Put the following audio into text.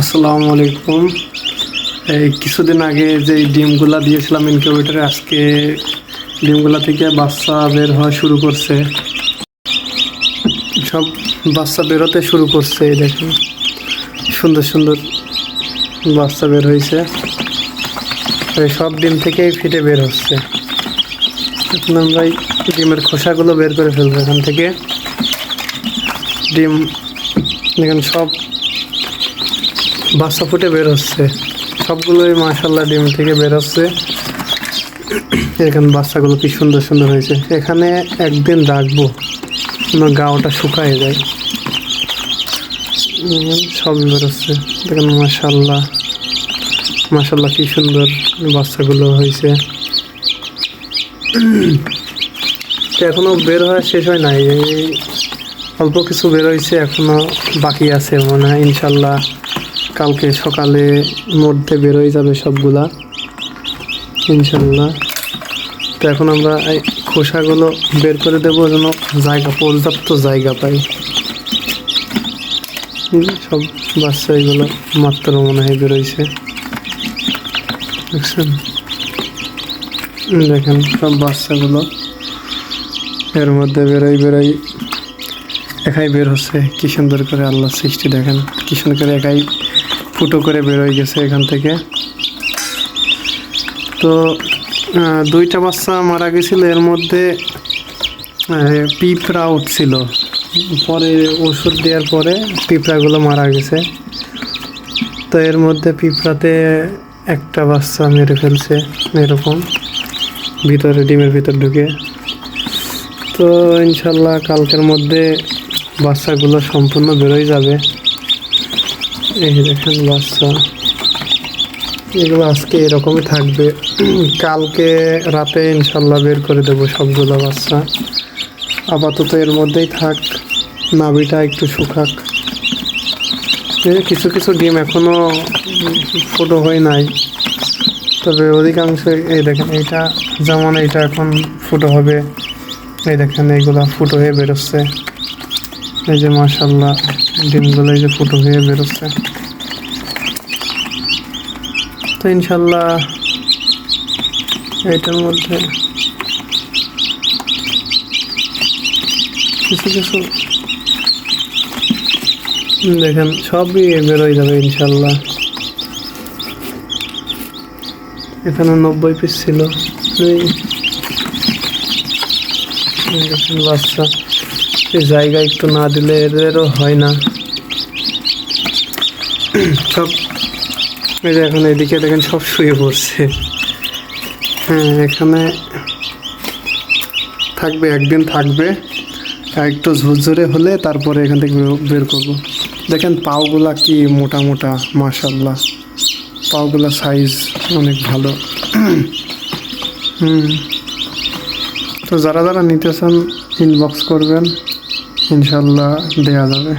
আসসালামু আলাইকুম। এই কিছুদিন আগে যে ডিমগুলা দিয়েছিলাম ইনকিউবেটারে আজকে ডিমগুলা থেকে বাচ্চা বের হওয়া শুরু করছে। সব বাচ্চা বেরোতে শুরু করছে দেখুন। সুন্দর সুন্দর বাচ্চা বের হয়েছে। সব ডিম থেকেই ফিটে বের হচ্ছে। এখন আমরা ডিমের খোসাগুলো বের করে ফেলব এখান থেকে। ডিম, দেখেন সব বাচ্চা ফুটে বের হচ্ছে সবগুলোই মাশাল্লাহ ডিম থেকে বের হচ্ছে এখানে বাচ্চাগুলো কি সুন্দর সুন্দর হয়েছে। এখানে একদিন রাখব আমার গাওটা শুকায় যায়। সবই বেরোচ্ছে। দেখেন মাশাল্লাহ মাশাল্লাহ কি সুন্দর বাচ্চাগুলো হয়েছে। তো এখনও বের হওয়া শেষ হয় নাই। এই অল্প কিছু বের হয়েছে, এখনও বাকি আছে মনে হয় ইনশাল্লাহ কালকে সকালে মধ্যে বেরোয় যাবে সবগুলা, ইনশাল্লাহ। তো এখন আমরা এই খোসাগুলো বের করে দেবো যেন জায়গা, পর্যাপ্ত জায়গা পাই। সব বাচ্চা এগুলো মাত্র মনে হয় বেরোইছে। দেখছেন? দেখেন সব বাচ্চাগুলো এর মধ্যে বেরোই বেরোই একাই বের হচ্ছে। কি সুন্দর করে আল্লাহ সৃষ্টি দেখেন, কি সুন্দর করে একাই ফুটো করে বেরোয় গেছে এখান থেকে। তো দুইটা বাচ্চা মারা গেছিল, এর মধ্যে পিঁপড়া উঠছিল। পরে ওষুধ দেওয়ার পরে পিঁপড়াগুলো মারা গেছে। তো এর মধ্যে পিঁপড়াতে একটা বাচ্চা মেরে ফেলছে, এরকম। ভিতরে, ডিমের ভিতর ঢুকে। তো ইনশাল্লাহ কালকের মধ্যে বাচ্চাগুলো সম্পূর্ণ বেরোয় যাবে। এই দেখেন বাচ্চা এগুলো আজকে এরকমই থাকবে। কালকে রাতে ইনশাল্লাহ বের করে দেবো সবগুলো বাচ্চা আপাতত এর মধ্যেই থাক। নাভিটা একটু শুকাক। কিছু কিছু ডিম এখনও ফুটো হয় নাই। তবে অধিকাংশ এই দেখেন, এইটা যেমন এইটা এখন ফুটো হবে, এই দেখেন এইগুলা ফুটো হয়ে বেরোচ্ছে। এই যে মাশাল্লাহ ডিমগুলো এই যে ফুটো হয়ে বেরোচ্ছে। তো ইনশাল্লাহ এইটার মধ্যে কিছু কিছু দেখেন, সবই বেরোয় যাবে ইনশাল্লাহ এখানে নব্বই পিস ছিল। বাচ্চা। জায়গা একটু না দিলে এদেরও হয় না। সব এই এখন এদিকে দেখেন সব শুয়ে পড়ছে। হ্যাঁ এখানে থাকবে, একদিন থাকবে। একটু ঝুরঝুরে হলে তারপরে এখান থেকে বের- বের করব। দেখেন পাওগুলা কি মোটা মোটা মাশাল্লাহ পাওগুলা সাইজ অনেক ভালো। হুম। তো যারা যারা নিতে চান ইনবক্স করবেন ইনশাল্লাহ দেয়া যাবে।